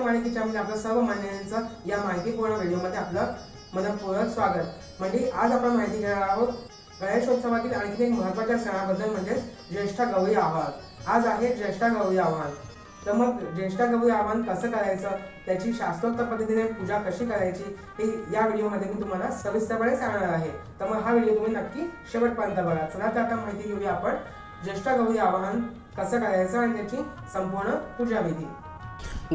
महाराष्ट्र स्वादिष्ट माहितीच्या मध्ये आपलं सर्व मान्यांचं या माहितीपूर्ण व्हिडिओमध्ये आपलं मनपूर्वक स्वागत. म्हणजे आज आपण माहिती घेणार आहोत गणेशोत्सवातील आणखी एक महत्त्वाच्या सणाबद्दल म्हणजे ज्येष्ठ गौरी आव्हान. आज आहे ज्येष्ठ गौरी आव्हान. तर मग ज्येष्ठ गौरी आव्हान कसं करायचं? त्याची शास्त्रोक्त पद्धतीने पूजा कशी करायची? हे या व्हिडिओमध्ये मी तुम्हाला सविस्तरपणे सांगणार आहे. तर मग हा व्हिडिओ तुम्ही नक्की शेवटपर्यंत बघा. चला तर आता माहिती घेऊया आपण ज्येष्ठ गौरी आवाहन कसं करायचं आणि त्याची संपूर्ण पूजाविधी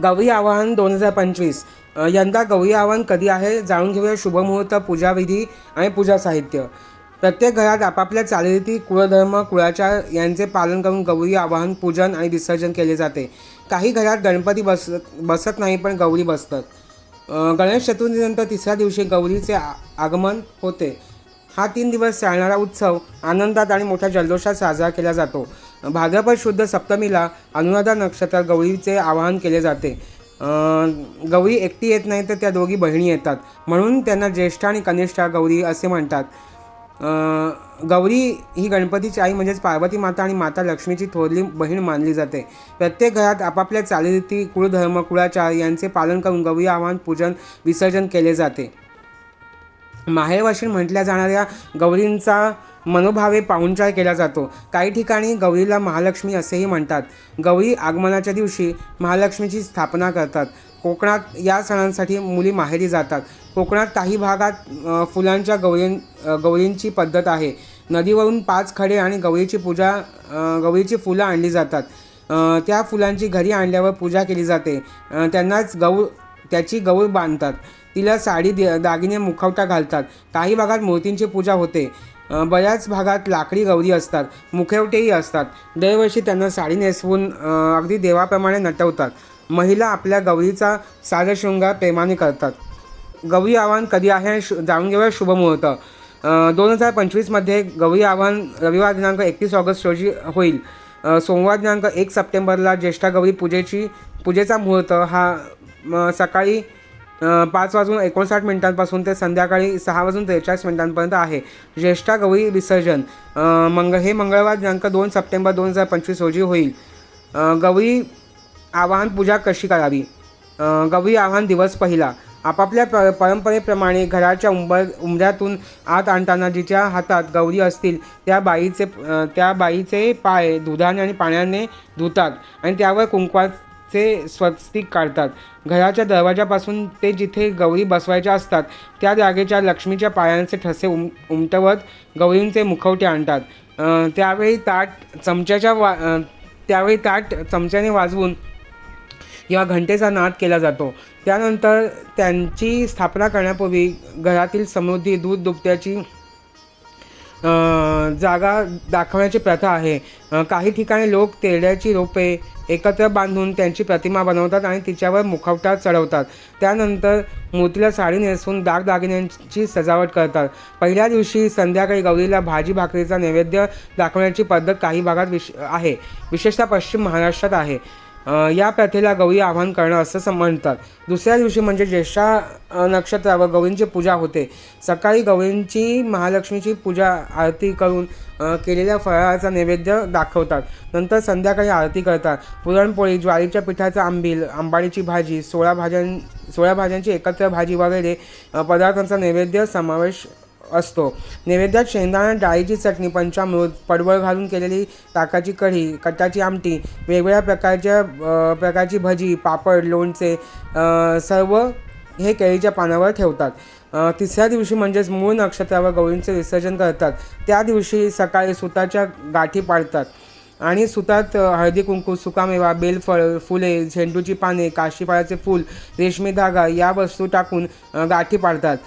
गौरी आवाहन दोन हजार पंचवीस. यंदा गौरी आवाहन कधी आहे जाणून घेऊया शुभमुहूर्त पूजाविधी आणि पूजा साहित्य. प्रत्येक घरात आपापल्या चालीरीती कुळधर्म कुळाचार यांचे पालन करून गौरी आवाहन पूजन आणि विसर्जन केले जाते. काही घरात गणपती बस बसत नाही पण गौरी बसतात. गणेश चतुर्थीनंतर तिसऱ्या दिवशी गौरीचे आ- आगमन होते. हा तीन दिवस चालणारा उत्सव आनंदात आणि मोठ्या जल्लोषात साजरा केला जातो. भाद्रपद शुद्ध सप्तमीला अनुराधा नक्षत्रात गौरीचे आवाहन केले जाते. गौरी एकटी येत नाही तर त्या दोघी बहिणी येतात. म्हणून त्यांना ज्येष्ठ आणि कनिष्ठा गौरी असे म्हणतात. गौरी ही गणपतीची आई म्हणजेच पार्वती माता आणि माता लक्ष्मीची थोरली बहीण मानली जाते. प्रत्येक घरात आपापल्या चालीरीती कुळधर्म कुळाचार यांचे पालन करून गौरी आवाहन पूजन विसर्जन केले जाते. माहेरवाशीण म्हटल्या जाणाऱ्या गौरींचा मनोभावे पाहुणचार केला जातो. काही ठिकाणी गौरीला महालक्ष्मी असेही म्हणतात. गौरी आगमनाच्या दिवशी महालक्ष्मीची स्थापना करतात. कोकणात या सणांसाठी मुली माहेरी जातात. कोकणात काही भागात फुलांच्या गौरी गौरींची पद्धत आहे. नदीवरून पाच खडे आणि गौरीची पूजा गौरीची फुलं आणली जातात. त्या फुलांची घरी आणल्यावर पूजा केली जाते. त्यांनाच गौ त्याची गौर बांधतात. तिला साडी दागिने मुखवटा घालतात. काही भागात मूर्तींची पूजा होते. बऱ्याच भागात लाकडी गौरी असतात. मुखवटेही असतात. दरवर्षी त्यांना साडी नेसवून अगदी देवाप्रमाणे नटवतात. महिला आपल्या गौरीचा साजशृंगार प्रेमाने करतात. गौरी आव्हान कधी आहे शु जाणून घेऊया शुभमुहूर्त दोन हजार पंचवीसमध्ये गौरी आव्हान रविवार दिनांक एकतीस ऑगस्ट रोजी होईल. सोमवार दिनांक एक सप्टेंबरला ज्येष्ठा गौरी पूजेची पूजेचा मुहूर्त हा सकाळी पाच वाजून एकोणसाठ मिनिटांपासून ते संध्याकाळी सहा वाजून त्रेचाळीस मिनिटांपर्यंत आहे. ज्येष्ठा गौरी विसर्जन. मंग हे मंगळवार दिनांक दोन सप्टेंबर दोन हजार पंचवीस रोजी होईल. गौरी आवाहन पूजा कशी करावी? गौरी आव्हान दिवस पहिला. आपापल्या प परंपरेप्रमाणे घराच्या उंबर उंबऱ्यातून आत आणताना जिच्या हातात गौरी असतील त्या बाईचे त्या बाईचे पाय दुधाने आणि पाण्याने धुतात आणि त्यावर चे स्वस्तिक काढतात. घराच्या दरवाजापासून ते जिथे गौरी बसवायच्या असतात त्या जागेच्या लक्ष्मीच्या पायांचे ठसे उम उमटवत गौरींचे मुखवटे आणतात. त्यावेळी ताट चमच्याच्या वा त्यावेळी ताट चमच्याने वाजवून किंवा घंटेचा नाद केला जातो. त्यानंतर त्यांची स्थापना करण्यापूर्वी घरातील समृद्धी दूध दुभत्याची जागा दाखवण्याची प्रथा आहे. काही ठिकाणी लोक तेरड्याची रोपे एकत्र बांधून त्यांची प्रतिमा बनवतात आणि तिच्यावर मुखवटा चढवतात. त्यानंतर मूर्तीला साडी नेसून दागदागिन्यांची सजावट करतात. पहिल्या दिवशी संध्याकाळी गौरीला भाजी भाकरीचा नैवेद्य दाखवण्याची पद्धत काही भागात विश आहे. विशेषतः पश्चिम महाराष्ट्रात आहे. या प्रथेला गौरी आवाहन करणं असं म्हणतात. दुसऱ्या दिवशी म्हणजे ज्येष्ठा नक्षत्रावर गौरींची पूजा होते. सकाळी गौरींची महालक्ष्मीची पूजा आरती करून केलेल्या फराळाचा नैवेद्य दाखवतात. नंतर संध्याकाळी आरती करतात. पुरणपोळी ज्वारीच्या पिठाचा आंबील आंबाडीची भाजी सोळा भाज्यां सोळा भाज्यांची एकत्र भाजी वगैरे पदार्थांचा नैवेद्य समावेश असतो. नैवेद्यात शेंगदाणा डाळीची चटणी पंचामृत पडवळ घालून केलेली ताकाची कढी कटाची आमटी वेगवेगळ्या प्रकारच्या प्रकारची भजी पापड लोणचे सर्व हे केळीच्या पानावर ठेवतात. तिसऱ्या दिवशी म्हणजेच मूळ नक्षत्रावर गौरींचे विसर्जन करतात. त्या दिवशी सकाळी सुताच्या गाठी पाडतात आणि सुतात हळदी कुंकू सुकामेवा बेलफळ फुले झेंडूची पाने काशीफळाचे फूल रेशमी धागा या वस्तू टाकून गाठी पाडतात.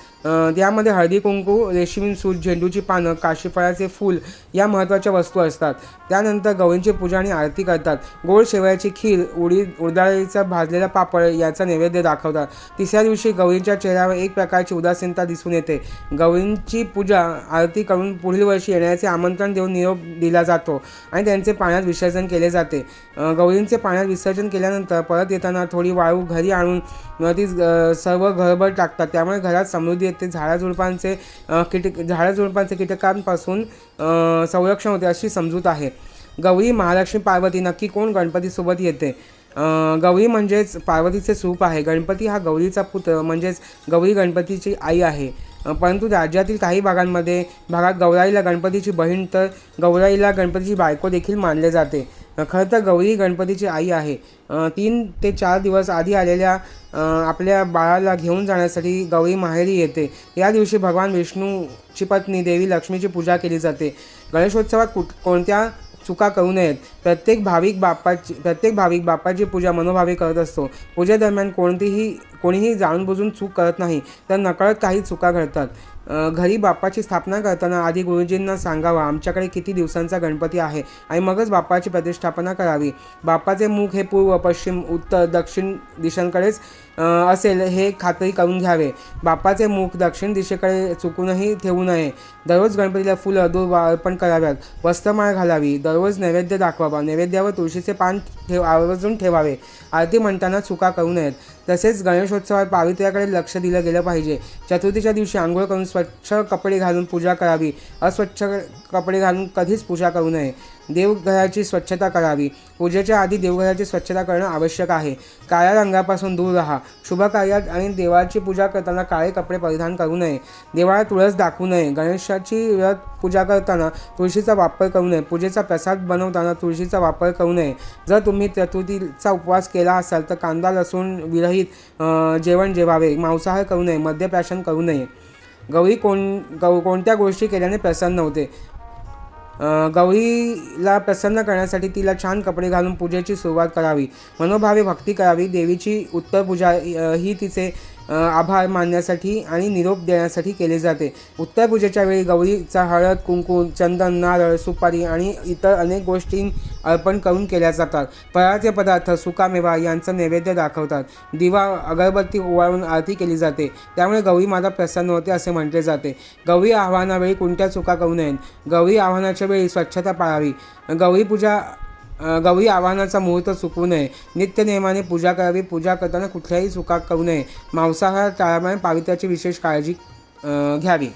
यामध्ये हळदी कुंकू रेशीम सूत झेंडूची पानं काशीफळाचे फूल या महत्त्वाच्या वस्तू असतात. त्यानंतर गौरींची पूजा आणि आरती करतात. गोड शेवयाची खीर उडीद उडदाळीचा भाजलेला पापड याचा नैवेद्य दाखवतात. तिसऱ्या दिवशी गवळींच्या चेहऱ्यावर एक प्रकारची उदासीनता दिसून येते. गौरींची पूजा आरती करून पुढील वर्षी येण्याचे आमंत्रण देऊन निरोप दिला जातो आणि त्यांचे पाण्यात विसर्जन केले जाते. गवळींचे गौरींचे पाण्यात विसर्जन केल्यानंतर परत येताना थोडी वाळू घरी आणून अ, ती सर्व घरभर टाकतात. त्यामुळे घरात समृद्धी येते. ते झाडाझुडपांचे कीटक झाडाझुडपांचे कीटकांपासून संरक्षण होते अशी समजूत आहे. गौरी महालक्ष्मी पार्वती नक्की कोण गणपतीसोबत येते? गौरी म्हणजेच पार्वतीचे स्वरूप आहे. गणपती हा गौरीचा पुत्र म्हणजेच गौरी गणपतीची आई आहे. परंतु राज्यातील काही भागांमध्ये भागात गौराईला गणपतीची बहीण तर गौराईला गणपतीची बायको देखील मानले जाते. खरं तर गौरी गणपतीची आई आहे. तीन ते चार दिवस आधी आलेल्या आपल्या बाळाला घेऊन जाण्यासाठी गौरी माहेरी येते. या दिवशी भगवान विष्णूची पत्नी देवी लक्ष्मीची पूजा केली जाते. गणेशोत्सवात कुठ कोणत्या चुका करू नयेत. प्रत्येक भाविक बाप्पाची प्रत्येक भाविक बाप्पाची पूजा मनोभावे करत असतो. पूजेदरम्यान कोणतीही कोणीही जाणून बुजून चूक करत नाही तर नकळत काही चुका घडतात. घरी बाप्पाची स्थापना करताना आधी गुरुजींना सांगावं आमच्याकडे किती दिवसांचा गणपती आहे आणि मगच बाप्पाची प्रतिष्ठापना करावी. बाप्पाचे मुख हे पूर्व पश्चिम उत्तर दक्षिण दिशांकडेच असेल हे खात्री करून घ्यावे. बाप्पाचे मुख दक्षिण दिशेकडे चुकूनही ठेवू नये. दररोज गणपतीला फुलं दूध अर्पण कराव्यात. वस्त्रमाळ घालावी. दररोज नैवेद्य दाखवावा. नैवेद्यावर तुळशीचे पान ठेव आवर्जून ठेवावे. आरती म्हणताना चुका करू नयेत. तसेच गणेशोत्सवात पावित्र्याकडे लक्ष दिलं गेलं पाहिजे. चतुर्थीच्या दिवशी आंघोळ करून स्वच्छ कपडे घालून पूजा करावी. अस्वच्छ कपडे घालून कधीच पूजा करू नये. देवघराची स्वच्छता करावी. पूजेच्या आधी देवघराची स्वच्छता करणं आवश्यक आहे. काळ्या रंगापासून दूर राहा. शुभ कार्यात आणि देवाची पूजा करताना काळे कपडे परिधान करू नये. देवाला तुळस दाखवू नये. गणेशाची व्रत पूजा करताना तुळशीचा वापर करू नये. पूजेचा प्रसाद बनवताना तुळशीचा वापर करू नये. जर तुम्ही चतुर्थीचा उपवास केला असाल तर कांदा लसूण विरहित जेवण जेवावे. मांसाहार करू नये. मद्यप्राशन करू नये. गौरी कोण गौ कोणत्या गोष्टी केल्याने प्रसन्न होते? गौरीला प्रसन्न करण्यासाठी तिला छान कपडे घालून पूजेची सुरुवात करावी. मनोभावे भक्ती करावी. देवीची उत्तर पूजा ही तिचे आभार मानण्यासाठी आणि निरोप देण्यासाठी केले जाते. उत्तर पूजेच्या वेळी गौरीचा हळद कुंकू चंदन नारळ सुपारी आणि इतर अनेक गोष्टी अर्पण करून केल्या जातात. फळाचे पदार्थ सुकामेवा यांचं नैवेद्य दाखवतात. दिवा अगरबत्ती ओवाळून आरती केली जाते. त्यामुळे गौरी माता प्रसन्न होते असे म्हटले जाते. गौरी आव्हानावेळी कोणत्या चुका करू नयेत? गौरी आव्हानाच्या वेळी स्वच्छता पाळावी. गौरी पूजा गौरी आव्हानाचा मुहूर्त चुकवू नये. नित्य नियमाने पूजा करावी. पूजा करताना कुठल्याही चुका करू नये. मांसाहार टाळामुळे पावित्र्याची विशेष काळजी घ्यावी.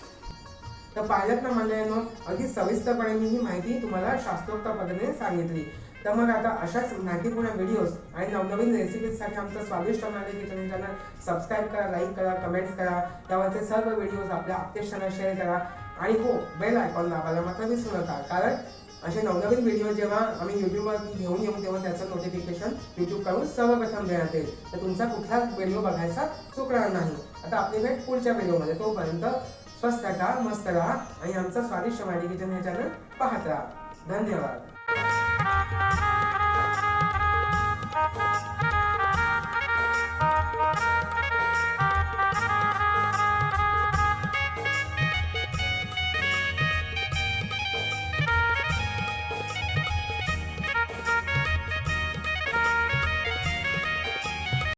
तर पाहिलं ना अगदी सविस्तरपणे मी ही माहिती तुम्हाला शास्त्रोक्त पद्धतीने सांगितली. तर मग आता अशाच माहितीपूर्ण व्हिडिओज आणि नवनवीन रेसिपीजसाठी आमचं स्वादिष्ट माहिती किचन चॅनल सबस्क्राईब करा लाईक करा कमेंट करा. त्यावरचे सर्व व्हिडिओज आपल्या आप्तेष्टांना शेअर करा. आणि हो बेल आयकॉन दाबायला मात्र विसरू नका. कारण असे नवनवीन व्हिडिओ जेव्हा आम्ही युट्यूबवर घेऊन येऊ तेव्हा त्याचं नोटिफिकेशन युट्यूबकडून सर्वप्रथम देण्यात येईल तर तुमचा कुठलाच व्हिडिओ बघायचा चुकणार नाही. आता आपली भेट पुढच्या व्हिडिओमध्ये तोपर्यंत स्वस्त राहा मस्त राहा आणि आमचा स्वादिष्ट माहिती किचन हे चॅनल पाहत राहा. धन्यवाद.